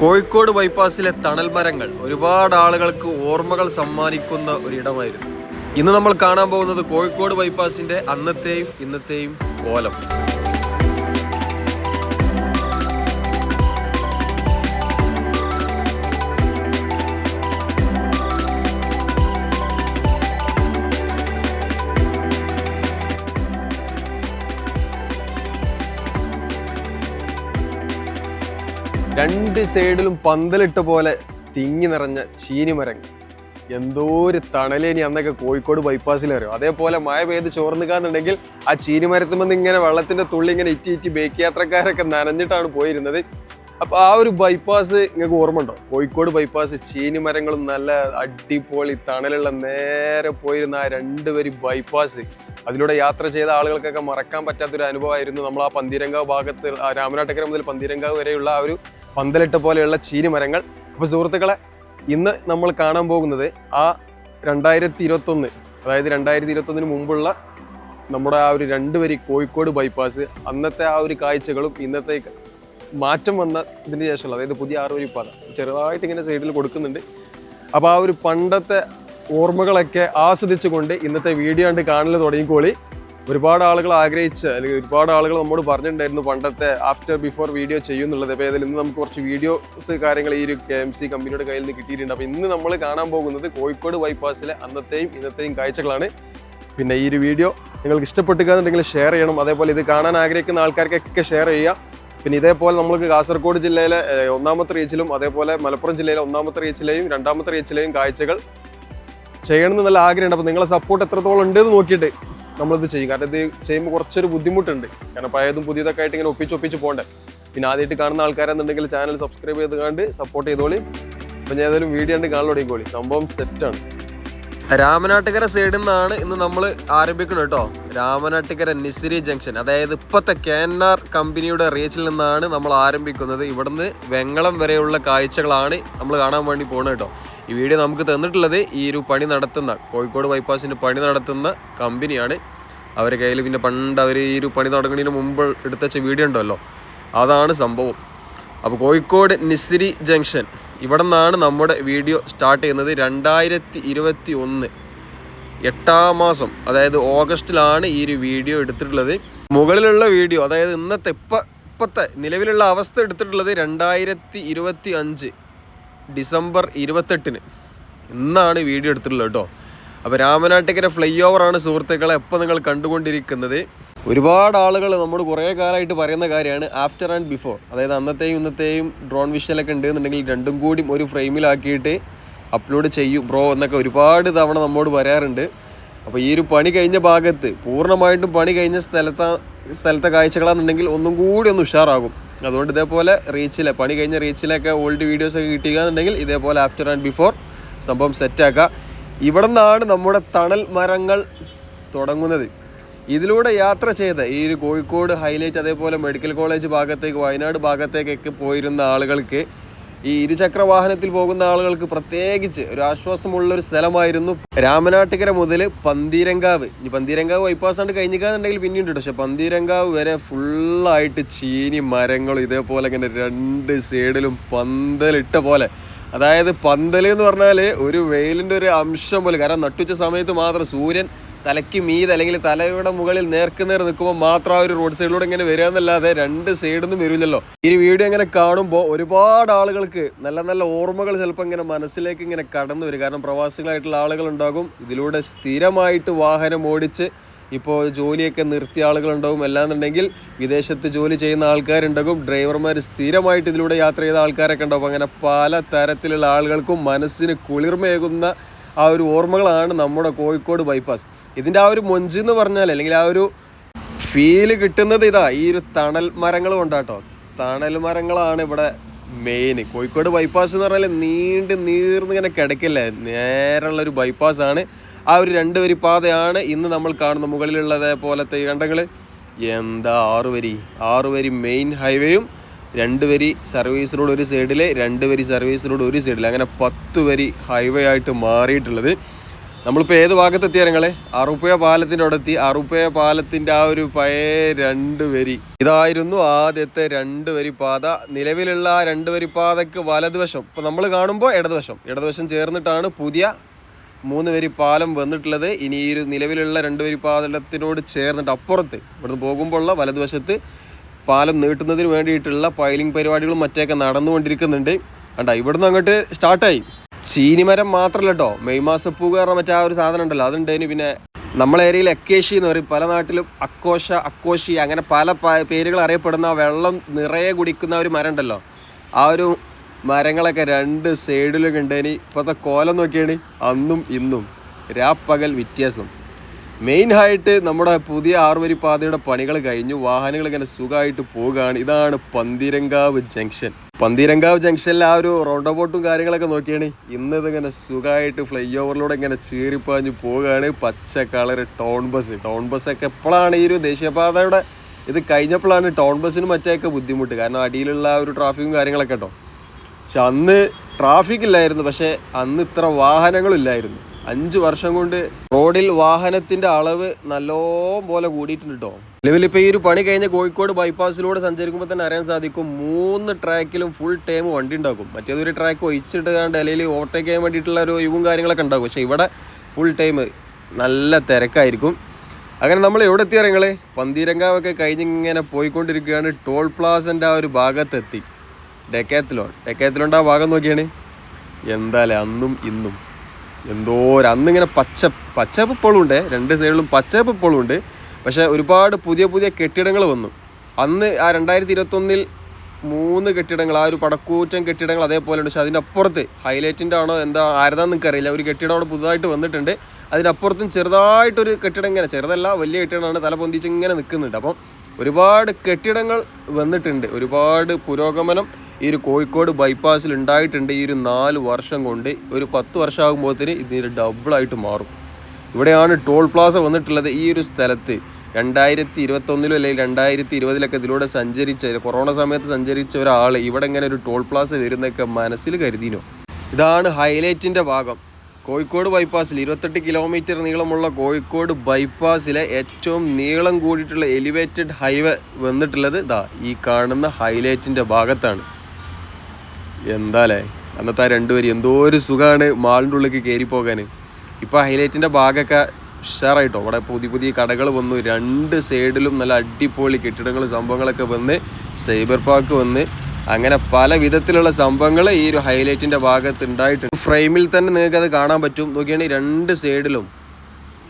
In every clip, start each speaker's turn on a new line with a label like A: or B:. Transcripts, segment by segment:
A: കോഴിക്കോട് ബൈപ്പാസിലെ തണൽ മരങ്ങൾ ഒരുപാട് ആളുകൾക്ക് ഓർമ്മകൾ സമ്മാനിക്കുന്ന ഒരിടമായിരുന്നു. ഇന്ന് നമ്മൾ കാണാൻ പോകുന്നത് കോഴിക്കോട് ബൈപ്പാസിന്റെ അന്നത്തെയും ഇന്നത്തെയും കോലം. രണ്ട് സൈഡിലും പന്തലിട്ട പോലെ തിങ്ങി നിറഞ്ഞ ചീനിമരങ്ങൾ എന്തോ ഒരു തണലേനി അന്നൊക്കെ കോഴിക്കോട് ബൈപ്പാസിൽ വരും. അതേപോലെ മഴ പെയ്ത് ചോർന്നുകാന്നുണ്ടെങ്കിൽ ആ ചീനിമരത്തുമെന്ന് ഇങ്ങനെ വെള്ളത്തിന്റെ തുള്ളി ഇങ്ങനെ ഇറ്റി ഇറ്റി ബേക്ക് യാത്രക്കാരൊക്കെ നനഞ്ഞിട്ടാണ് പോയിരുന്നത്. അപ്പൊ ആ ഒരു ബൈപ്പാസ് നിങ്ങൾക്ക് ഓർമ്മ ഉണ്ടോ കോഴിക്കോട് ബൈപ്പാസ് ചീനിമരങ്ങളും നല്ല അടിപൊളി തണലുള്ള നേരെ പോയിരുന്ന ആ രണ്ട് വരി ബൈപ്പാസ് അതിലൂടെ യാത്ര ചെയ്ത ആളുകൾക്കൊക്കെ മറക്കാൻ പറ്റാത്തൊരു അനുഭവമായിരുന്നു നമ്മൾ ആ പന്തീരങ്കാവ് ഭാഗത്ത് രാമനാട്ടക്കര മുതൽ പന്തീരങ്കാവ് വരെയുള്ള ആ ഒരു പന്തലിട്ട പോലെയുള്ള ചീനിമരങ്ങൾ. അപ്പോൾ സുഹൃത്തുക്കളെ ഇന്ന് നമ്മൾ കാണാൻ പോകുന്നത് ആ രണ്ടായിരത്തി ഇരുപത്തൊന്ന് അതായത് രണ്ടായിരത്തി ഇരുപത്തൊന്നിന് മുമ്പുള്ള നമ്മുടെ ആ ഒരു രണ്ട് വരി കോഴിക്കോട് ബൈപ്പാസ് അന്നത്തെ ആ ഒരു കാഴ്ചകളും ഇന്നത്തെ മാറ്റം വന്ന ഇതിന് ശേഷമുള്ള അതായത് പുതിയ ആറ് വരി പാത ചെറുതായിട്ട് ഇങ്ങനെ സൈഡിൽ കൊടുക്കുന്നുണ്ട്. അപ്പോൾ ആ ഒരു പണ്ടത്തെ ഓർമ്മകളൊക്കെ ആസ്വദിച്ചുകൊണ്ട് ഇന്നത്തെ വീഡിയോ കണ്ട് കാണൽ തുടങ്ങിക്കോളി. ഒരുപാട് ആളുകൾ ആഗ്രഹിച്ച് അല്ലെങ്കിൽ ഒരുപാട് ആളുകൾ നമ്മോട് പറഞ്ഞിട്ടുണ്ടായിരുന്നു പണ്ടത്തെ ആഫ്റ്റർ ബിഫോർ വീഡിയോ ചെയ്യുന്നുള്ളത്. അപ്പോൾ ഏതായാലും ഇന്ന് നമുക്ക് കുറച്ച് വീഡിയോസ് കാര്യങ്ങൾ ഈ ഒരു കെ എം സി കമ്പനിയുടെ കയ്യിൽ നിന്ന് കിട്ടിയിട്ടുണ്ട്. അപ്പോൾ ഇന്ന് നമ്മൾ കാണാൻ പോകുന്നത് കോഴിക്കോട് ബൈപ്പാസിലെ അന്നത്തെയും ഇന്നത്തെയും കാഴ്ചകളാണ്. പിന്നെ ഈ ഒരു വീഡിയോ നിങ്ങൾക്ക് ഇഷ്ടപ്പെട്ടുകയെന്നുണ്ടെങ്കിൽ ഷെയർ ചെയ്യണം. അതേപോലെ ഇത് കാണാൻ ആഗ്രഹിക്കുന്ന ആൾക്കാർക്കൊക്കെ ഷെയർ ചെയ്യുക. പിന്നെ ഇതേപോലെ നമ്മൾക്ക് കാസർഗോഡ് ജില്ലയിലെ ഒന്നാമത്തെ റീച്ചിലും അതേപോലെ മലപ്പുറം ജില്ലയിലെ ഒന്നാമത്തെ റീച്ചിലെയും രണ്ടാമത്തെ റീച്ചിലെയും കാഴ്ചകൾ ചെയ്യണമെന്ന് നല്ല ആഗ്രഹമുണ്ട്. അപ്പോൾ നിങ്ങളെ സപ്പോർട്ട് എത്രത്തോളം ഉണ്ട് എന്ന് നോക്കിയിട്ട് നമ്മളിത് ചെയ്യും. കാരണം ഇത് ചെയ്യുമ്പോൾ കുറച്ചൊരു ബുദ്ധിമുട്ടുണ്ട്. കാരണം പഴയതും പുതിയതൊക്കെ ആയിട്ട് ഇങ്ങനെ ഒപ്പിച്ച് ഒപ്പിച്ച് പോകണ്ടേ. പിന്നെ ആദ്യമായിട്ട് കാണുന്ന ആൾക്കാരെന്നുണ്ടെങ്കിൽ ചാനൽ സബ്സ്ക്രൈബ് ചെയ്ത് കണ്ട് സപ്പോർട്ട് ചെയ്തോളി. അപ്പം ഞാൻ ഏതായാലും വീഡിയോ ഉണ്ട് കാണലോടി കോളി സംഭവം സെറ്റാണ് രാമനാട്ടുകര സൈഡിൽ നിന്നാണ് ഇന്ന് നമ്മൾ ആരംഭിക്കുന്നത് കേട്ടോ. രാമനാട്ടുകര നിസിരി ജംഗ്ഷൻ അതായത് ഇപ്പോഴത്തെ കെ എൻ ആർ കമ്പനിയുടെ റീച്ചിൽ നിന്നാണ് നമ്മൾ ആരംഭിക്കുന്നത്. ഇവിടുന്ന് വെങ്ങളം വരെയുള്ള കാഴ്ചകളാണ് നമ്മൾ കാണാൻ വേണ്ടി പോകുന്നത് കേട്ടോ. ഈ വീഡിയോ നമുക്ക് തന്നിട്ടുള്ളത് ഈ ഒരു പണി നടത്തുന്ന കോഴിക്കോട് ബൈപ്പാസിന്റെ പണി നടത്തുന്ന കമ്പനിയാണ്. അവരെ കയ്യിൽ പിന്നെ പണ്ട് അവർ ഈ ഒരു പണി തുടങ്ങുന്നതിന് മുമ്പ് എടുത്തുവച്ച വീഡിയോ ഉണ്ടല്ലോ. അതാണ് സംഭവം. അപ്പോൾ കോഴിക്കോട് നിസിരി ജംഗ്ഷൻ ഇവിടെ നിന്നാണ് നമ്മുടെ വീഡിയോ സ്റ്റാർട്ട് ചെയ്യുന്നത് രണ്ടായിരത്തി ഇരുപത്തി ഒന്ന് എട്ടാം മാസം അതായത് ഓഗസ്റ്റിലാണ് ഈ ഒരു വീഡിയോ എടുത്തിട്ടുള്ളത്. മുകളിലുള്ള വീഡിയോ അതായത് ഇന്നത്തെ ഇപ്പ ഇപ്പോഴത്തെ നിലവിലുള്ള അവസ്ഥ എടുത്തിട്ടുള്ളത് രണ്ടായിരത്തി ഇരുപത്തി അഞ്ച് ഡിസംബർ ഇരുപത്തെട്ടിന്. ഇന്നാണ് വീഡിയോ എടുത്തിട്ടുള്ളത് കേട്ടോ. അപ്പോൾ രാമനാട്ടിക്കര ഫ്ലൈ ഓവറാണ് സുഹൃത്തുക്കളെ എപ്പോൾ നിങ്ങൾ കണ്ടുകൊണ്ടിരിക്കുന്നത്. ഒരുപാട് ആളുകൾ നമ്മൾ കുറേ കാലമായിട്ട് പറയുന്ന കാര്യമാണ് ആഫ്റ്റർ ആൻഡ് ബിഫോർ. അതായത് അന്നത്തെയും ഇന്നത്തെയും ഡ്രോൺ വിഷലൊക്കെ ഉണ്ടെന്നുണ്ടെങ്കിൽ രണ്ടും കൂടി ഒരു ഫ്രെയിമിലാക്കിയിട്ട് അപ്ലോഡ് ചെയ്യും ബ്രോ എന്നൊക്കെ ഒരുപാട് തവണ നമ്മോട് പറയാറുണ്ട്. അപ്പോൾ ഈ ഒരു പണി കഴിഞ്ഞ ഭാഗത്ത് പൂർണമായിട്ടും പണി കഴിഞ്ഞ സ്ഥലത്തെ സ്ഥലത്തെ കാഴ്ചകളാണെന്നുണ്ടെങ്കിൽ ഒന്നും കൂടി ഒന്ന് ഉഷാറാകും. അതുകൊണ്ട് ഇതേപോലെ റീച്ചിലെ പണി കഴിഞ്ഞ റീച്ചിലൊക്കെ ഓൾഡ് വീഡിയോസൊക്കെ ഒക്കെ കിട്ടുക എന്നുണ്ടെങ്കിൽ ഇതേപോലെ ആഫ്റ്റർ ആൻഡ് ബിഫോർ സംഭവം സെറ്റാക്കുക ഇവിടെ നിന്നാണ് നമ്മുടെ തണൽ മരങ്ങൾ തുടങ്ങുന്നത്. ഇതിലൂടെ യാത്ര ചെയ്ത ഈ ഒരു കോഴിക്കോട് ഹൈലൈറ്റ് അതേപോലെ മെഡിക്കൽ കോളേജ് ഭാഗത്തേക്ക് വയനാട് ഭാഗത്തേക്കൊക്കെ പോയിരുന്ന ആളുകൾക്ക് ഈ ഇരുചക്ര വാഹനത്തിൽ പോകുന്ന ആളുകൾക്ക് പ്രത്യേകിച്ച് ഒരു ആശ്വാസമുള്ള ഒരു സ്ഥലമായിരുന്നു രാമനാട്ടുകര മുതൽ പന്തീരങ്കാവ്. ഇനി പന്തീരങ്കാവ് ബൈപ്പാസ് ആണ്ട് കഴിഞ്ഞിക്കാന്നുണ്ടെങ്കിൽ പിന്നീട് പക്ഷെ പന്തീരങ്കാവ് വരെ ഫുള്ളായിട്ട് ചീനി മരങ്ങളും ഇതേപോലെ ഇങ്ങനെ രണ്ട് സൈഡിലും പന്തലിട്ട പോലെ. അതായത് പന്തൽ എന്ന് പറഞ്ഞാൽ ഒരു വെയിലിന്റെ ഒരു അംശം പോലെ. കാരണം നട്ടുച്ച സമയത്ത് മാത്രം സൂര്യൻ തലയ്ക്ക് മീത് അല്ലെങ്കിൽ തലയുടെ മുകളിൽ നേർക്കുനേർ നിൽക്കുമ്പോൾ മാത്രം ആ ഒരു റോഡ് സൈഡിലൂടെ ഇങ്ങനെ വരിക എന്നല്ലാതെ രണ്ട് സൈഡിൽ നിന്നും വരില്ലല്ലോ. ഈ വീഡിയോ ഇങ്ങനെ കാണുമ്പോൾ ഒരുപാട് ആളുകൾക്ക് നല്ല നല്ല ഓർമ്മകൾ ചിലപ്പോൾ ഇങ്ങനെ മനസ്സിലേക്ക് ഇങ്ങനെ കടന്നു വരും. കാരണം പ്രവാസികളായിട്ടുള്ള ആളുകൾ ഉണ്ടാകും. ഇതിലൂടെ സ്ഥിരമായിട്ട് വാഹനം ഓടിച്ച് ഇപ്പോൾ ജോലിയൊക്കെ നിർത്തിയ ആളുകളുണ്ടാവും അല്ലാന്നുണ്ടെങ്കിൽ വിദേശത്ത് ജോലി ചെയ്യുന്ന ആൾക്കാരുണ്ടാകും. ഡ്രൈവർമാർ സ്ഥിരമായിട്ട് ഇതിലൂടെ യാത്ര ചെയ്ത ആൾക്കാരൊക്കെ ഉണ്ടാവും അങ്ങനെ പല തരത്തിലുള്ള ആളുകൾക്കും മനസ്സിന് കുളിർമയേകുന്ന ആ ഒരു ഓർമ്മകളാണ് നമ്മുടെ കോഴിക്കോട് ബൈപ്പാസ് ഇതിന്റെ ആ ഒരു മൊഞ്ച് എന്ന് പറഞ്ഞാൽ അല്ലെങ്കിൽ ആ ഒരു ഫീൽ കിട്ടുന്നത് ഇതാ ഈ ഒരു തണൽ മരങ്ങൾ കൊണ്ടാട്ടോ തണൽ മരങ്ങളാണ് ഇവിടെ മെയിൻ കോഴിക്കോട് ബൈപ്പാസ് എന്ന് പറഞ്ഞാൽ നീണ്ട് നീർന്ന് ഇങ്ങനെ കിടക്കില്ലേ? നേരെയുള്ള ഒരു ബൈപ്പാസ് ആണ്. ആ ഒരു രണ്ട് വരി പാതയാണ് ഇന്ന് നമ്മൾ കാണുന്ന മുകളിലുള്ളത് പോലത്തെ കണ്ടങ്ങൾ എന്താ ആറുവരി? ആറുവരി ആറ് വരി മെയിൻ ഹൈവേയും രണ്ട് വരി സർവീസ് റോഡ് ഒരു സൈഡിൽ രണ്ട് വരി സർവീസ് റോഡ് ഒരു സൈഡിൽ അങ്ങനെ പത്ത് വരി ഹൈവേ ആയിട്ട് മാറിയിട്ടുള്ളത്. നമ്മളിപ്പോൾ ഏത് ഭാഗത്തെത്തിയ ഞങ്ങളെ അറുപ്പയ പാലത്തിന്റെ അവിടെ എത്തി അറുപ്പയ പാലത്തിന്റെ ആ ഒരു പഴയ രണ്ട് വരി. ഇതായിരുന്നു ആദ്യത്തെ രണ്ട് വരി പാത. നിലവിലുള്ള ആ രണ്ട് വരി പാതയ്ക്ക് വലതുവശം ഇപ്പോൾ നമ്മൾ കാണുമ്പോൾ ഇടതുവശം. ഇടതുവശം ചേർന്നിട്ടാണ് പുതിയ മൂന്ന് വരി പാലം വന്നിട്ടുള്ളത്. ഇനി ഈ ഒരു നിലവിലുള്ള രണ്ട് വരി പാലത്തിനോട് ചേർന്നിട്ട് അപ്പുറത്ത് ഇവിടുന്ന് പോകുമ്പോഴുള്ള വലതുവശത്ത് പാലം നീട്ടുന്നതിന് വേണ്ടിയിട്ടുള്ള പൈലിംഗ് പരിപാടികളും മറ്റൊക്കെ നടന്നുകൊണ്ടിരിക്കുന്നുണ്ട്. കണ്ട ഇവിടുന്ന് അങ്ങോട്ട് സ്റ്റാർട്ടായി. ചീനിമരം മാത്രമല്ല കേട്ടോ മെയ് മാസപ്പൂ കയറുന്ന മറ്റേ ആ ഒരു സാധനം ഉണ്ടല്ലോ അതുണ്ടേന് പിന്നെ നമ്മളെ ഏരിയയിൽ അക്കേഷി എന്ന് പറയും. പല നാട്ടിലും അക്കോഷ അക്കോശി അങ്ങനെ പല പേരുകൾ അറിയപ്പെടുന്ന വെള്ളം നിറയെ കുടിക്കുന്ന ഒരു മരം ഉണ്ടല്ലോ. ആ ഒരു മരങ്ങളൊക്കെ രണ്ട് സൈഡിലും കണ്ടേനി ഇപ്പോഴത്തെ കോലം നോക്കിയാണ്. അന്നും ഇന്നും രാപ്പകൽ വ്യത്യാസം. മെയിൻ ആയിട്ട് നമ്മുടെ പുതിയ ആറുവരി പാതയുടെ പണികൾ കഴിഞ്ഞു. വാഹനങ്ങൾ ഇങ്ങനെ സുഖമായിട്ട് പോവുകയാണ്. ഇതാണ് പന്തിരങ്കാവ് ജംഗ്ഷൻ. പന്തിരങ്കാവ് ജംഗ്ഷനിൽ ആ ഒരു റൗണ്ട് കാര്യങ്ങളൊക്കെ നോക്കിയാണ്. ഇന്ന് ഇതിങ്ങനെ സുഖമായിട്ട് ഫ്ലൈ ഓവറിലൂടെ ഇങ്ങനെ ചീറിപ്പാഞ്ഞ് പോവുകയാണ്. പച്ച കളർ ടൗൺ ബസ്. ടൗൺ ബസ്സൊക്കെ എപ്പോഴാണ് ഈ ഒരു ദേശീയപാതയുടെ ഇത് കഴിഞ്ഞപ്പോഴാണ് ടൗൺ ബസ്സിന് മറ്റേയൊക്കെ ബുദ്ധിമുട്ട്. കാരണം അടിയിലുള്ള ഒരു ട്രാഫിക്കും കാര്യങ്ങളൊക്കെ കേട്ടോ പക്ഷെ അന്ന് ട്രാഫിക് ഇല്ലായിരുന്നു. പക്ഷേ അന്ന് ഇത്ര വാഹനങ്ങളില്ലായിരുന്നു അഞ്ച് വർഷം കൊണ്ട് റോഡിൽ വാഹനത്തിന്റെ അളവ് നല്ലോം പോലെ കൂടിയിട്ടുണ്ട് കേട്ടോ നിലവിൽ ഇപ്പോൾ ഈ ഒരു പണി കഴിഞ്ഞ കോഴിക്കോട് ബൈപ്പാസിലൂടെ സഞ്ചരിക്കുമ്പോൾ തന്നെ അറിയാൻ സാധിക്കും. മൂന്ന് ട്രാക്കിലും ഫുൾ ടൈം വണ്ടി ഉണ്ടാക്കും. മറ്റേതൊരു ട്രാക്ക് ഒഴിച്ചിട്ട് കണ്ട് അല്ലെങ്കിൽ ഓവർടേക്ക് ചെയ്യാൻ വേണ്ടിയിട്ടുള്ള ഒരു ഒഴിവും കാര്യങ്ങളൊക്കെ ഉണ്ടാകും പക്ഷേ ഇവിടെ ഫുൾ ടൈം നല്ല തിരക്കായിരിക്കും. അങ്ങനെ നമ്മൾ എവിടെ എത്തിയ ഇറങ്ങളെ പന്തീരങ്കാവൊക്കെ കഴിഞ്ഞിങ്ങനെ പോയിക്കൊണ്ടിരിക്കുകയാണ്. ടോൾ പ്ലാസന്റെ ആ ഒരു ഭാഗത്തെത്തി. ഡെക്കാത്തിലോൺ ഡെക്കാത്തിലോണ്ട് ആ ഭാഗം നോക്കിയാണ്. എന്തായാലും അന്നും ഇന്നും. എന്തോ അന്നിങ്ങനെ പച്ച പച്ചപ്പ് ഇപ്പോഴും ഉണ്ട് രണ്ട് സൈഡിലും പച്ചപ്പ് ഇപ്പോഴും ഉണ്ട് പക്ഷേ ഒരുപാട് പുതിയ പുതിയ കെട്ടിടങ്ങൾ വന്നു. അന്ന് ആ രണ്ടായിരത്തി ഇരുപത്തൊന്നിൽ മൂന്ന് കെട്ടിടങ്ങൾ ആ ഒരു പടക്കൂറ്റം കെട്ടിടങ്ങൾ അതേപോലെ ഉണ്ട്. പക്ഷെ അതിന്റെ അപ്പുറത്ത് ഹൈലൈറ്റിന്റെ ആണോ എന്താ ആരതാന്ന് എനിക്കറിയില്ല ഒരു കെട്ടിടം അവിടെ പുതുതായിട്ട് വന്നിട്ടുണ്ട്. അതിനപ്പുറത്തും ചെറുതായിട്ടൊരു കെട്ടിടം ഇങ്ങനെ ചെറുതല്ല വലിയ കെട്ടിടമാണ്. തല പൊന്തിച്ച് ഇങ്ങനെ നിൽക്കുന്നുണ്ട്. അപ്പം ഒരുപാട് കെട്ടിടങ്ങൾ വന്നിട്ടുണ്ട്. ഒരുപാട് പുരോഗമനം ഈ ഒരു കോഴിക്കോട് ബൈപ്പാസിൽ ഉണ്ടായിട്ടുണ്ട് ഈ ഒരു നാല് വർഷം കൊണ്ട്. ഒരു പത്ത് വർഷമാകുമ്പോഴത്തേന് ഇതിന് ഡബിളായിട്ട് മാറും. ഇവിടെയാണ് ടോൾ പ്ലാസ വന്നിട്ടുള്ളത് ഈ ഒരു സ്ഥലത്ത്. രണ്ടായിരത്തി ഇരുപത്തൊന്നിലും അല്ലെങ്കിൽ രണ്ടായിരത്തി ഇരുപതിലൊക്കെ ഇതിലൂടെ സഞ്ചരിച്ച കൊറോണ സമയത്ത് സഞ്ചരിച്ച ഒരാൾ ഇവിടെ ഇങ്ങനെ ഒരു ടോൾ പ്ലാസ വരുന്നൊക്കെ മനസ്സിൽ കരുതിനോ. ഇതാണ് ഹൈലൈറ്റിന്റെ ഭാഗം. കോഴിക്കോട് ബൈപ്പാസിൽ ഇരുപത്തെട്ട് കിലോമീറ്റർ നീളമുള്ള കോഴിക്കോട് ബൈപ്പാസിലെ ഏറ്റവും നീളം കൂടിയിട്ടുള്ള എലിവേറ്റഡ് ഹൈവേ വന്നിട്ടുള്ളത് ഇതാ ഈ കാണുന്ന ഹൈലൈറ്റിന്റെ ഭാഗത്താണ്. എന്താലേ? അന്നത്തെ ആ രണ്ടുപേരും എന്തോ ഒരു സുഖമാണ് മാളിന്റെ ഉള്ളിലേക്ക് കയറി പോകാൻ. ഇപ്പോൾ ഹൈലൈറ്റിന്റെ ഭാഗമൊക്കെ ഉഷാറായിട്ടോ? അവിടെ പുതിയ പുതിയ കടകൾ വന്നു. രണ്ട് സൈഡിലും നല്ല അടിപൊളി കെട്ടിടങ്ങൾ സംഭവങ്ങളൊക്കെ വന്ന് സൈബർ പാർക്ക് വന്ന്. അങ്ങനെ പല വിധത്തിലുള്ള സംഭവങ്ങൾ ഈ ഒരു ഹൈലൈറ്റിന്റെ ഭാഗത്ത് ഉണ്ടായിട്ടുണ്ട്. ഫ്രെയിമിൽ തന്നെ നിങ്ങൾക്ക് അത് കാണാൻ പറ്റും. നോക്കിയാണെങ്കിൽ രണ്ട് സൈഡിലും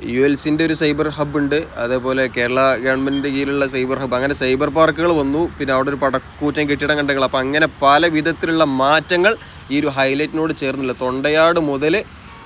A: യു എൽ സിന്റെ ഒരു സൈബർ ഹബ്ബ് ഉണ്ട്. അതേപോലെ കേരള ഗവൺമെന്റിന്റെ കീഴിലുള്ള സൈബർ ഹബ്ബ് അങ്ങനെ സൈബർ പാർക്കുകൾ വന്നു. പിന്നെ അവിടെ ഒരു പടക്കൂറ്റൻ കെട്ടിടം കണ്ടെങ്കിൽ അപ്പോൾ അങ്ങനെ പല വിധത്തിലുള്ള മാറ്റങ്ങൾ ഈ ഒരു ഹൈലൈറ്റിനോട് ചേർന്നില്ല. തൊണ്ടയാട് മുതൽ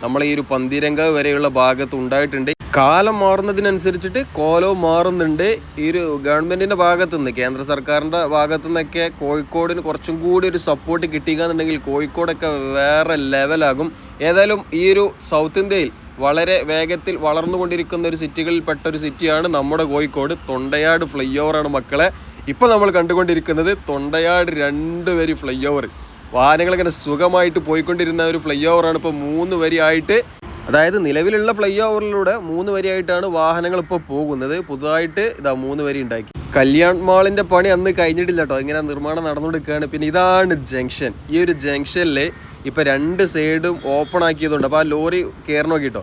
A: നമ്മൾ ഈ ഒരു പന്തിരങ്ക വരെയുള്ള ഭാഗത്ത് ഉണ്ടായിട്ടുണ്ട്. കാലം മാറുന്നതിനനുസരിച്ചിട്ട് കോലവും മാറുന്നുണ്ട്. ഈ ഒരു ഗവൺമെന്റിന്റെ ഭാഗത്തു നിന്ന് കേന്ദ്ര സർക്കാരിന്റെ ഭാഗത്തു നിന്നൊക്കെ കോഴിക്കോടിന് കുറച്ചും കൂടി ഒരു സപ്പോർട്ട് കിട്ടിയെന്നുണ്ടെങ്കിൽ കോഴിക്കോടൊക്കെ വേറെ ലെവലാകും ഏതായാലും ഈ ഒരു സൗത്ത് ഇന്ത്യയിൽ വളരെ വേഗത്തിൽ വളർന്നുകൊണ്ടിരിക്കുന്ന ഒരു സിറ്റികളിൽ പെട്ട ഒരു സിറ്റിയാണ് നമ്മുടെ കോഴിക്കോട്. തൊണ്ടയാട് ഫ്ലൈ ഓവറാണ് മക്കളെ. ഇപ്പോൾ നമ്മൾ കണ്ടുകൊണ്ടിരിക്കുന്നത് തൊണ്ടയാട് രണ്ട് വരി ഫ്ലൈ ഓവർ വാഹനങ്ങളിങ്ങനെ സുഖമായിട്ട് പോയിക്കൊണ്ടിരുന്ന ഒരു ഫ്ലൈ ഓവറാണ് ഇപ്പോൾ മൂന്ന് വരിയായിട്ട് അതായത് നിലവിലുള്ള ഫ്ലൈ ഓവറിലൂടെ മൂന്ന് വരിയായിട്ടാണ് വാഹനങ്ങൾ ഇപ്പോൾ പോകുന്നത്. പുതുതായിട്ട് ഇതാ മൂന്ന് വരി ഉണ്ടാക്കി. കല്യാൺ മാളിന്റെ പണി അന്ന് കഴിഞ്ഞിട്ടില്ല കേട്ടോ. ഇങ്ങനെ നിർമ്മാണം നടന്നുകൊടുക്കുകയാണ് പിന്നെ ഇതാണ് ജംഗ്ഷൻ. ഈ ഒരു ജംഗ്ഷനിൽ ഇപ്പം രണ്ട് സൈഡും ഓപ്പൺ ആക്കിയതുകൊണ്ട് അപ്പോൾ ആ ലോറി കയറി നോക്കിട്ടോ.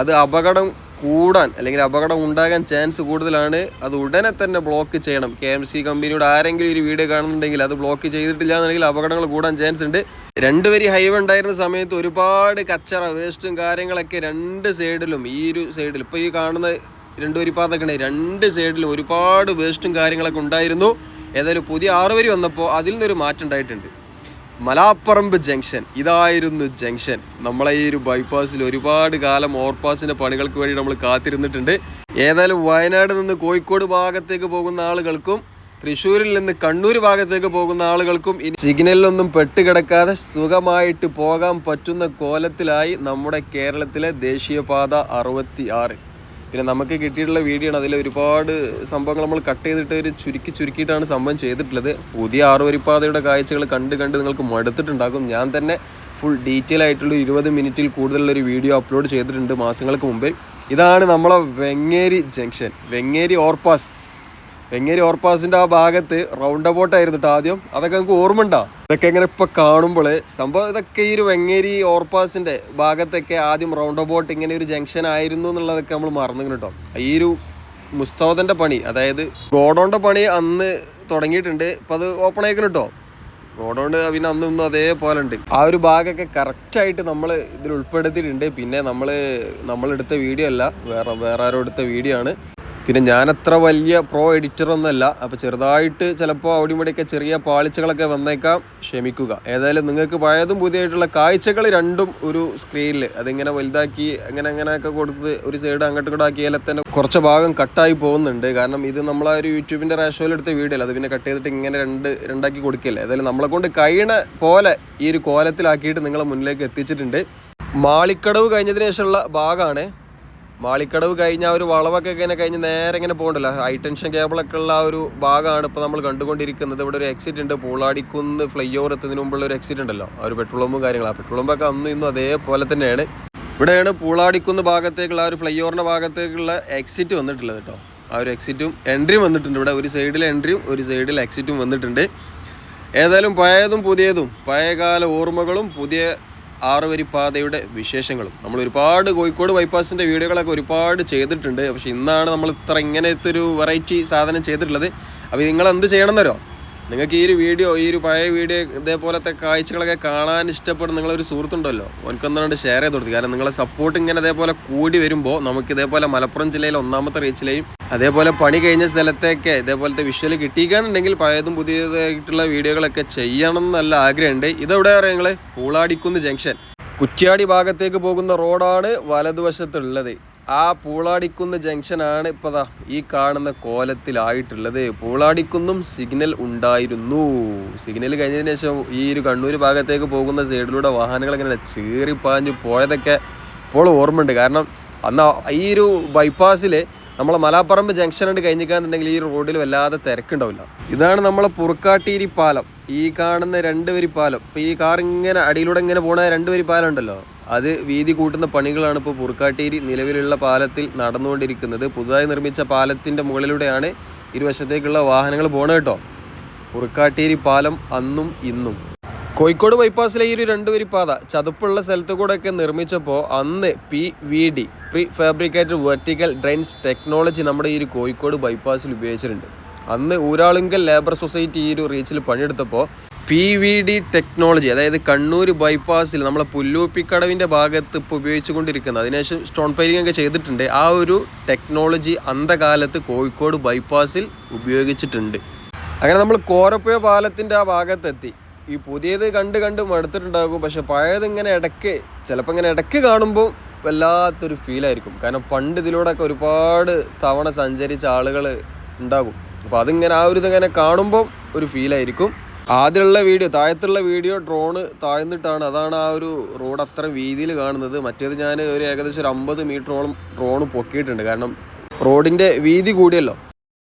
A: അത് അപകടം കൂടാൻ അല്ലെങ്കിൽ അപകടം ഉണ്ടാകാൻ ചാൻസ് കൂടുതലാണ്. അത് ഉടനെ തന്നെ ബ്ലോക്ക് ചെയ്യണം. കെ എം സി കമ്പനിയുടെ ആരെങ്കിലും ഒരു വീഡിയോ കാണുന്നുണ്ടെങ്കിൽ അത് ബ്ലോക്ക് ചെയ്തിട്ടില്ല എന്നുണ്ടെങ്കിൽ അപകടങ്ങൾ കൂടാൻ ചാൻസ് ഉണ്ട്. രണ്ട് വരി ഹൈവേ ഉണ്ടായിരുന്ന സമയത്ത് ഒരുപാട് കച്ചറ വേസ്റ്റും കാര്യങ്ങളൊക്കെ രണ്ട് സൈഡിലും ഈ ഒരു സൈഡിൽ ഇപ്പോൾ ഈ കാണുന്ന രണ്ട് വരി പാതൊക്കെ രണ്ട് സൈഡിലും ഒരുപാട് വേസ്റ്റും കാര്യങ്ങളൊക്കെ ഉണ്ടായിരുന്നു. ഏതായാലും പുതിയ ആറ് വരി വന്നപ്പോൾ അതിൽ നിന്നൊരു മാറ്റം ഉണ്ടായിട്ടുണ്ട്. മലാപ്പറമ്പ് ജംഗ്ഷൻ. ഇതായിരുന്നു ജംഗ്ഷൻ. നമ്മളെ ഈ ഒരു ബൈപ്പാസിൽ ഒരുപാട് കാലം ഓവർപാസിന്റെ പണികൾക്ക് വേണ്ടി നമ്മൾ കാത്തിരുന്നിട്ടുണ്ട്. ഏതായാലും വയനാട് നിന്ന് കോഴിക്കോട് ഭാഗത്തേക്ക് പോകുന്ന ആളുകൾക്കും തൃശ്ശൂരിൽ നിന്ന് കണ്ണൂർ ഭാഗത്തേക്ക് പോകുന്ന ആളുകൾക്കും ഇനി സിഗ്നലിലൊന്നും പെട്ടുകിടക്കാതെ സുഖമായിട്ട് പോകാൻ പറ്റുന്ന കോലത്തിലായി നമ്മുടെ കേരളത്തിലെ ദേശീയപാത അറുപത്തി ആറ് പിന്നെ നമുക്ക് കിട്ടിയിട്ടുള്ള വീഡിയോ ആണ്. അതിൽ ഒരുപാട് സംഭവങ്ങൾ നമ്മൾ കട്ട് ചെയ്തിട്ട് ഒരു ചുരുക്കി ചുരുക്കിയിട്ടാണ് സംഭവം ചെയ്തിട്ടുള്ളത്. പുതിയ ആറുവരിപ്പാതയുടെ കാഴ്ചകൾ കണ്ട് കണ്ട് നിങ്ങൾക്ക് മടുത്തിട്ടുണ്ടാകും. ഞാൻ തന്നെ ഫുൾ ഡീറ്റെയിൽ ആയിട്ടുള്ള ഇരുപത് മിനിറ്റിൽ കൂടുതലുള്ള ഒരു വീഡിയോ അപ്ലോഡ് ചെയ്തിട്ടുണ്ട് മാസങ്ങൾക്ക് മുമ്പേ ഇതാണ് നമ്മളെ വെങ്ങേരി ജംഗ്ഷൻ വെങ്ങേരി ഓർപ്പാസ് വെങ്ങേരി ഓർപ്പാസിന്റെ ആ ഭാഗത്ത് റൗണ്ട് അബൌട്ട് ആയിരുന്നു ആദ്യം? അതൊക്കെ നമുക്ക് ഓർമ്മ ഉണ്ടാ ഇതൊക്കെ ഇങ്ങനെ ഇപ്പൊ കാണുമ്പോൾ സംഭവം ഇതൊക്കെ ഈ ഒരു വെങ്ങേരി ഓർപ്പാസിന്റെ ഭാഗത്തൊക്കെ ആദ്യം റൗണ്ട് അബൌട്ട് ഇങ്ങനെ ഒരു ജംഗ്ഷൻ ആയിരുന്നു എന്നുള്ളതൊക്കെ നമ്മൾ മറന്നു കേട്ടോ ഈ ഒരു മുസ്തോദന്റെ പണി അതായത് ഗോഡോന്റെ പണി അന്ന് തുടങ്ങിയിട്ടുണ്ട്. ഇപ്പൊ അത് ഓപ്പൺ ആയിക്കണം കേട്ടോ ഗോഡൗണ്ട് പിന്നെ അന്നും ഇന്നും അതേപോലെ ഉണ്ട്. ആ ഒരു ഭാഗമൊക്കെ കറക്റ്റായിട്ട് നമ്മൾ ഇതിൽ ഉൾപ്പെടുത്തിയിട്ടുണ്ട്. പിന്നെ നമ്മൾ നമ്മളെടുത്ത വീഡിയോ അല്ല വേറെ വേറെ ആരോ എടുത്ത വീഡിയോ ആണ്. പിന്നെ ഞാനത്ര വലിയ പ്രോ എഡിറ്റർ ഒന്നല്ല അപ്പോൾ ചെറുതായിട്ട് ചിലപ്പോൾ അവിടെ ഇവിടെയൊക്കെ ചെറിയ പാളിച്ചകളൊക്കെ വന്നേക്കാം. ക്ഷമിക്കുക. ഏതായാലും നിങ്ങൾക്ക് പഴയതും പുതിയതായിട്ടുള്ള കാഴ്ചകൾ രണ്ടും ഒരു സ്ക്രീനിൽ അതിങ്ങനെ വലുതാക്കി അങ്ങനെ അങ്ങനെയൊക്കെ കൊടുത്ത് ഒരു സൈഡ് അങ്ങോട്ട് കൂടെ ആക്കിയാൽ തന്നെ കുറച്ച് ഭാഗം കട്ടായി പോകുന്നുണ്ട്. കാരണം ഇത് നമ്മൾ ആ ഒരു യൂട്യൂബിന്റെ റേഷോയിൽ എടുത്ത വീഡിയോ അല്ല അത് പിന്നെ കട്ട് ചെയ്തിട്ട് ഇങ്ങനെ രണ്ട് രണ്ടാക്കി കൊടുക്കില്ല? ഏതായാലും നമ്മളെ കൊണ്ട് കഴിയണ പോലെ ഈ ഒരു കോലത്തിലാക്കിയിട്ട് നിങ്ങളെ മുന്നിലേക്ക് എത്തിച്ചിട്ടുണ്ട്. മാളിക്കടവ് കഴിഞ്ഞതിന് ശേഷമുള്ള ഭാഗമാണ്. മാളിക്കടവ് കഴിഞ്ഞ ആ ഒരു വളവൊക്കെ ഇങ്ങനെ കഴിഞ്ഞ് നേരെ ഇങ്ങനെ പോകണ്ടല്ലോ. ഹൈ ടെൻഷൻ കേബിളൊക്കെ ഉള്ള ആ ഒരു ഭാഗമാണ് ഇപ്പോൾ നമ്മൾ കണ്ടുകൊണ്ടിരിക്കുന്നത്. ഇവിടെ ഒരു എക്സിറ്റ് ഉണ്ട്. പൂളാടിക്കുന്ന് ഫ്ലൈ ഓവർ എത്തുന്നതിന് മുമ്പുള്ള ഒരു എക്സിറ്റ് ഉണ്ടല്ലോ. ആ ഒരു പെട്രോൾ പമ്പും കാര്യങ്ങളും. ആ പെട്രോൾ പമ്പൊക്കെ അന്നും ഇന്നും അതേപോലെ തന്നെയാണ്. ഇവിടെയാണ് പൂളാടിക്കുന്ന് ഭാഗത്തേക്കുള്ള ആ ഒരു ഫ്ലൈ ഓവറിന്റെ ഭാഗത്തേക്കുള്ള എക്സിറ്റ് വന്നിട്ടുള്ളത് കേട്ടോ. ആ ഒരു എക്സിറ്റും എൻട്രിയും വന്നിട്ടുണ്ട് ഇവിടെ. ഒരു സൈഡിൽ എൻട്രിയും ഒരു സൈഡിൽ എക്സിറ്റും വന്നിട്ടുണ്ട്. ഏതായാലും പഴയതും പുതിയതും. പഴയകാല ഓർമ്മകളും പുതിയ ആറുവരി പാതയുടെ വിശേഷങ്ങളും. നമ്മൾ ഒരുപാട് കോഴിക്കോട് ബൈപ്പാസിന്റെ വീഡിയോകളൊക്കെ ഒരുപാട് ചെയ്തിട്ടുണ്ട്. പക്ഷെ ഇന്നാണ് നമ്മൾ ഇത്ര ഇങ്ങനത്തെ ഒരു വെറൈറ്റി സാധനം ചെയ്തിട്ടുള്ളത്. അപ്പോൾ നിങ്ങൾ എന്ത് ചെയ്യണമെന്നല്ലോ നിങ്ങൾക്ക് ഈ ഒരു വീഡിയോ ഈ ഒരു പഴയ വീഡിയോ ഇതേപോലത്തെ കാഴ്ചകളൊക്കെ കാണാൻ ഇഷ്ടപ്പെടുന്ന നിങ്ങളൊരു സുഹൃത്തുണ്ടല്ലോ. എനിക്കൊന്നാണ്ട് ഷെയർ ചെയ്ത് കൊടുത്തു കാരണം നിങ്ങളെ സപ്പോർട്ട് ഇങ്ങനെ ഇതേപോലെ കൂടി വരുമ്പോൾ നമുക്ക് ഇതേപോലെ മലപ്പുറം ജില്ലയിൽ ഒന്നാമത്തെ റീച്ചിലെയും അതേപോലെ പണി കഴിഞ്ഞ സ്ഥലത്തേക്ക് ഇതേപോലത്തെ വിഷ്വൽ കിട്ടിക്കാന്നുണ്ടെങ്കിൽ പഴയതും പുതിയതായിട്ടുള്ള വീഡിയോകളൊക്കെ ചെയ്യണം എന്നല്ല ആഗ്രഹമുണ്ട്. ഇതെവിടെ പറയാം നിങ്ങൾ പൂളാടിക്കുന്ന് ജംഗ്ഷൻ. കുറ്റ്യാടി ഭാഗത്തേക്ക് പോകുന്ന റോഡാണ് വലതുവശത്തുള്ളത്. ആ പൂളാടിക്കുന്ന് ജംഗ്ഷനാണ് ഇപ്പോൾ ഈ കാണുന്ന കോലത്തിലായിട്ടുള്ളത്. പൂളാടിക്കുന്നും സിഗ്നൽ ഉണ്ടായിരുന്നു. സിഗ്നൽ കഴിഞ്ഞതിന് ശേഷം ഈ ഒരു കണ്ണൂർ ഭാഗത്തേക്ക് പോകുന്ന സൈഡിലൂടെ വാഹനങ്ങൾ ഇങ്ങനെ ചീറിപ്പാഞ്ഞ് പോയതൊക്കെ ഇപ്പോൾ ഓർമ്മയുണ്ട്. കാരണം അന്ന് ഈ ഒരു ബൈപ്പാസിൽ നമ്മളെ മലാപ്പറമ്പ് ജംഗ്ഷൻ ഉണ്ട് കഴിഞ്ഞിക്കാന്നുണ്ടെങ്കിൽ ഈ റോഡിൽ വല്ലാതെ തിരക്കുണ്ടാവില്ല. ഇതാണ് നമ്മളെ പുറക്കാട്ടീരി പാലം ഈ കാണുന്ന രണ്ട് പാലം ഇപ്പോൾ ഈ കാർ ഇങ്ങനെ അടിയിലൂടെ ഇങ്ങനെ പോണ രണ്ട് പാലം ഉണ്ടല്ലോ. അത് വീതി കൂട്ടുന്ന പണികളാണ് ഇപ്പോൾ പുറക്കാട്ടേരി നിലവിലുള്ള പാലത്തിൽ നടന്നുകൊണ്ടിരിക്കുന്നത്. പുതുതായി നിർമ്മിച്ച പാലത്തിന്റെ മുകളിലൂടെയാണ് ഇരുവശത്തേക്കുള്ള വാഹനങ്ങൾ പോണത് കേട്ടോ. പുറക്കാട്ടേരി പാലം അന്നും ഇന്നും. കോഴിക്കോട് ബൈപ്പാസിലെ ഈ ഒരു രണ്ടുപേരി പാത ചതുപ്പുള്ള സ്ഥലത്ത് ഒക്കെ നിർമ്മിച്ചപ്പോൾ അന്ന് P V D prefabricated vertical drains technology നമ്മുടെ ഈ ഒരു കോഴിക്കോട് ബൈപ്പാസിൽ ഉപയോഗിച്ചിട്ടുണ്ട്. അന്ന് ഊരാളുങ്കൽ ലേബർ സൊസൈറ്റി ഈ ഒരു റീച്ചിൽ പണിയെടുത്തപ്പോൾ പി വി ഡി ടെക്നോളജി അതായത് കണ്ണൂർ ബൈപ്പാസിൽ നമ്മളെ പുല്ലൂപ്പിക്കടവിന്റെ ഭാഗത്ത് ഇപ്പോൾ ഉപയോഗിച്ചുകൊണ്ടിരിക്കുന്നത്. അതിനുശേഷം സ്റ്റോൺ പൈലിംഗ് ഒക്കെ ചെയ്തിട്ടുണ്ട്. ആ ഒരു ടെക്നോളജി അന്ധകാലത്ത് കോഴിക്കോട് ബൈപ്പാസിൽ ഉപയോഗിച്ചിട്ടുണ്ട്. അങ്ങനെ നമ്മൾ കോരപ്പുഴ പാലത്തിന്റെ ആ ഭാഗത്തെത്തി. ഈ പുതിയത് കണ്ട് കണ്ട് മടുത്തിട്ടുണ്ടാകും. പക്ഷെ പഴയത് ഇങ്ങനെ ഇടയ്ക്ക് ചിലപ്പോൾ ഇങ്ങനെ ഇടയ്ക്ക് കാണുമ്പോൾ വല്ലാത്തൊരു ഫീലായിരിക്കും കാരണം പണ്ട് ഇതിലൂടെയൊക്കെ ഒരുപാട് തവണ സഞ്ചരിച്ച ആളുകൾ ഉണ്ടാകും. അപ്പോൾ അതിങ്ങനെ ആ ഒരു ഇതിങ്ങനെ കാണുമ്പോൾ ഒരു ഫീലായിരിക്കും ആദ്യമുള്ള വീഡിയോ താഴത്തുള്ള വീഡിയോ ഡ്രോണ് താഴ്ന്നിട്ടാണ്. അതാണ് ആ ഒരു റോഡ് അത്ര വീതിയിൽ കാണുന്നത്. മറ്റേത് ഞാൻ ഒരു ഏകദേശം ഒരു അമ്പത് മീറ്ററോളം ഡ്രോണ് പൊക്കിയിട്ടുണ്ട്. കാരണം റോഡിന്റെ വീതി കൂടിയല്ലോ.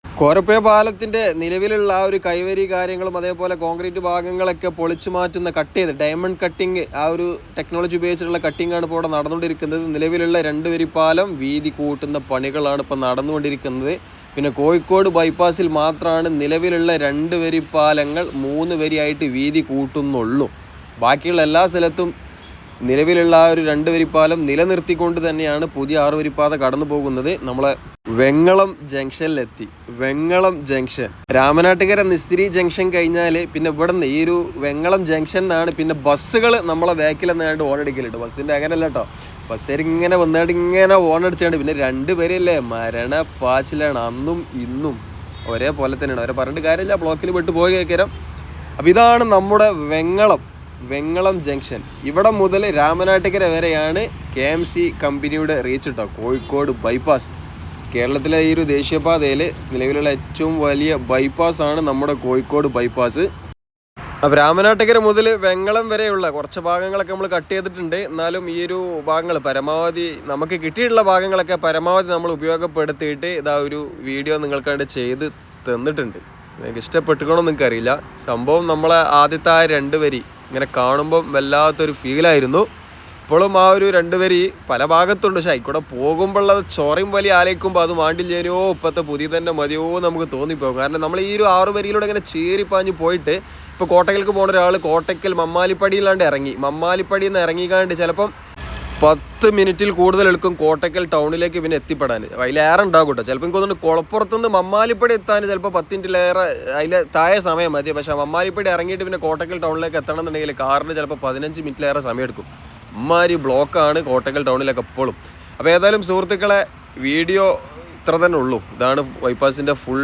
A: കോരപ്പുഴ പാലത്തിന്റെ നിലവിലുള്ള ആ ഒരു കൈവരി കാര്യങ്ങളും അതേപോലെ കോൺക്രീറ്റ് ഭാഗങ്ങളൊക്കെ പൊളിച്ചു മാറ്റുന്ന കട്ട് ചെയ്ത് ഡയമണ്ട് കട്ടിങ് ആ ഒരു ടെക്നോളജി ഉപയോഗിച്ചിട്ടുള്ള കട്ടിങ്ങാണ് ഇപ്പോൾ ഇവിടെ നടന്നുകൊണ്ടിരിക്കുന്നത്. നിലവിലുള്ള രണ്ട് വരി പാലം വീതി കൂട്ടുന്ന പണികളാണ് ഇപ്പോൾ നടന്നുകൊണ്ടിരിക്കുന്നത്. പിന്നെ കോഴിക്കോട് ബൈപ്പാസിൽ മാത്രമാണ് നിലവിലുള്ള രണ്ട് വരി പാലങ്ങൾ മൂന്ന് വരിയായിട്ട് വീതി കൂട്ടുന്നുള്ളൂ. ബാക്കിയുള്ള എല്ലാ സ്ഥലത്തും നിലവിലുള്ള ആ ഒരു രണ്ട് വരിപ്പാലം നിലനിർത്തിക്കൊണ്ട് തന്നെയാണ് പുതിയ ആറ് വരിപ്പാത കടന്നു പോകുന്നത്. നമ്മളെ വെങ്ങളം ജംഗ്ഷനിലെത്തി. വെങ്ങളം ജംഗ്ഷൻ. രാമനാട്ടുകര നിസ്തിരി ജംഗ്ഷൻ കഴിഞ്ഞാൽ പിന്നെ ഇവിടെ നിന്ന് ഈ ഒരു വെങ്ങളം ജംഗ്ഷൻ എന്നാണ് പിന്നെ ബസ്സുകൾ നമ്മളെ ബാക്കിൽ നിന്നാണ്ട് ഓണടിക്കലുണ്ട് ബസ്സിന്റെ അങ്ങനെയല്ല കേട്ടോ ബസ്സുകാർ ഇങ്ങനെ വന്നിട്ട് ഇങ്ങനെ ഓണടിച്ചാണ് പിന്നെ രണ്ട് പേരല്ലേ? മരണ പാച്ചിലാണ്. അന്നും ഇന്നും ഒരേപോലെ തന്നെയാണ്. അവരെ പറഞ്ഞിട്ട് കാര്യമില്ല. ബ്ലോക്കിൽ വിട്ട് പോയി കേൾക്കാം അപ്പോൾ ഇതാണ് നമ്മുടെ വെങ്ങളം. വെങ്ങളം ജംഗ്ഷൻ. ഇവിടെ മുതൽ രാമനാട്ടുകര വരെയാണ് കെ എം സി കമ്പനിയുടെ റീച്ച് കേട്ടോ കോഴിക്കോട് ബൈപ്പാസ് കേരളത്തിലെ ഈ ഒരു ദേശീയപാതയിൽ നിലവിലുള്ള ഏറ്റവും വലിയ ബൈപ്പാസ് ആണ് നമ്മുടെ കോഴിക്കോട് ബൈപ്പാസ് അപ്പോൾ രാമനാട്ടുകര മുതൽ വെങ്ങളം വരെയുള്ള കുറച്ച് ഭാഗങ്ങളൊക്കെ നമ്മൾ കട്ട് ചെയ്തിട്ടുണ്ട്. എന്നാലും ഈ ഒരു ഭാഗങ്ങൾ പരമാവധി നമുക്ക് കിട്ടിയിട്ടുള്ള ഭാഗങ്ങളൊക്കെ പരമാവധി നമ്മൾ ഉപയോഗപ്പെടുത്തിയിട്ട് ഇതാ ഒരു വീഡിയോ നിങ്ങൾക്കാണ്ട് ചെയ്ത് തന്നിട്ടുണ്ട്. നിങ്ങൾക്ക് ഇഷ്ടപ്പെട്ടുക്കണമെന്ന് എനിക്കറിയില്ല സംഭവം നമ്മളെ ആദ്യത്തെ ആ രണ്ട് വരി ഇങ്ങനെ കാണുമ്പം വല്ലാത്തൊരു ഫീലായിരുന്നു ഇപ്പോഴും ആ ഒരു രണ്ടുപേര് പല ഭാഗത്തുണ്ട്. പക്ഷേ ആയിക്കൂടെ പോകുമ്പോഴുള്ള ചോറയും വലിയ ആലയിക്കുമ്പോൾ അത് മാണ്ടില്ലേനോ? ഇപ്പോഴത്തെ പുതിയ തന്നെ മതിയോ നമുക്ക് തോന്നിപ്പോകും. കാരണം നമ്മൾ ഈ ഒരു ആറു വരിയിലൂടെ ഇങ്ങനെ ചീറിപ്പാഞ്ഞ് പോയിട്ട് ഇപ്പോൾ കോട്ടയ്ക്കൽക്ക് പോകുന്ന ഒരാൾ കോട്ടയ്ക്കൽ മമ്മാലിപ്പടിയിലാണ്ട് ഇറങ്ങി. മമ്മാലിപ്പടിയിൽ നിന്ന് ഇറങ്ങിക്കാണ്ട് ചിലപ്പം പത്ത് മിനിറ്റിൽ കൂടുതൽ എടുക്കും കോട്ടക്കൽ ടൗണിലേക്ക് പിന്നെ എത്തിപ്പെടാൻ. അതിലേറെ ഉണ്ടാകും കേട്ടോ. ചിലപ്പോൾ എനിക്ക് തോന്നുന്നു കുളപ്പുറത്തുനിന്ന് മമ്മാലിപ്പടി എത്താൻ ചിലപ്പോൾ പത്ത് മിനിറ്റിലേറെ അതിൽ താഴെ സമയം മതി. പക്ഷേ മമ്മാലിപ്പടി ഇറങ്ങിയിട്ട് പിന്നെ കോട്ടക്കൽ ടൗണിലേക്ക് എത്തണം എന്നുണ്ടെങ്കിൽ കാറിന് ചിലപ്പോൾ പതിനഞ്ച് മിനിറ്റിലേറെ സമയം എടുക്കും അമ്മാരി ബ്ലോക്കാണ് കോട്ടയ്ക്കൽ ടൗണിലൊക്കെ എപ്പോഴും. അപ്പോൾ ഏതായാലും സുഹൃത്തുക്കളെ വീഡിയോ ഇത്ര തന്നെ ഉള്ളൂ. ഇതാണ് ബൈപ്പാസിന്റെ ഫുൾ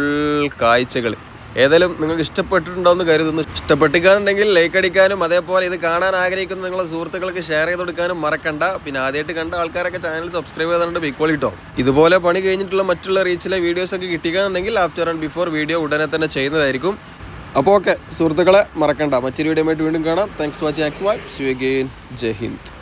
A: കാഴ്ചകൾ. ഏതായാലും നിങ്ങൾക്ക് ഇഷ്ടപ്പെട്ടിട്ടുണ്ടോ എന്ന് കരുതുന്നു. ഇഷ്ടപ്പെട്ടിക്കാന്നുണ്ടെങ്കിൽ ലൈക്ക് അടിക്കാനും അതേപോലെ ഇത് കാണാൻ ആഗ്രഹിക്കുന്ന നിങ്ങളുടെ സുഹൃത്തുക്കൾക്ക് ഷെയർ ചെയ്ത് കൊടുക്കാനും മറക്കണ്ട. പിന്നെ ആദ്യമായിട്ട് കണ്ട ആൾക്കാരൊക്കെ ചാനൽ സബ്സ്ക്രൈബ് ചെയ്തുകൊണ്ട് ബിക്കോളിട്ടോ ഇതുപോലെ പണി കഴിഞ്ഞിട്ടുള്ള മറ്റുള്ള റീച്ചിലെ വീഡിയോസ് ഒക്കെ കിട്ടിക്കാന്നുണ്ടെങ്കിൽ ആഫ്റ്റർ ആൻഡ് ബിഫോർ വീഡിയോ ഉടനെ തന്നെ ചെയ്യുന്നതായിരിക്കും. അപ്പോൾ ഓക്കെ സുഹൃത്തുക്കളെ മറക്കണ്ട. മറ്റൊരു വീഡിയോ വീണ്ടും കാണാം. താങ്ക്സ് വാച്ചിങ് ആക്സ് വൈ സി അഗെയിൻ ജയ് ഹിന്ദ്.